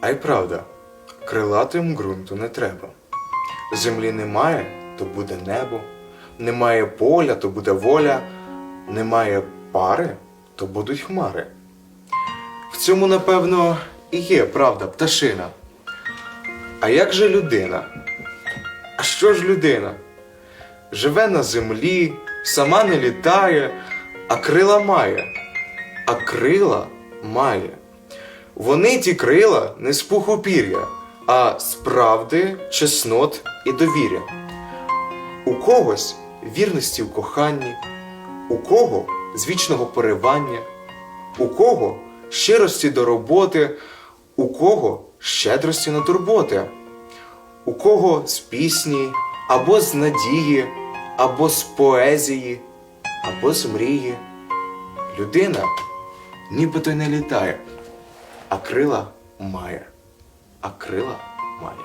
А й правда, крилатим ґрунту не треба. Землі немає, то буде небо, немає поля, то буде воля, немає пари, то будуть хмари. В цьому, напевно, і є правда пташина. А як же людина? А що ж людина? Живе на землі, сама не літає, а крила має. А крила має. Вони ті крила не з пуху пір'я, а з правди, чеснот і довір'я. У когось вірності в коханні, у кого з вічного поривання, у кого щирості до роботи, у кого щедрості на турботи, у кого з пісні, або з надії, або з поезії, або з мрії. Людина нібито й не літає, а крила має, а крила має.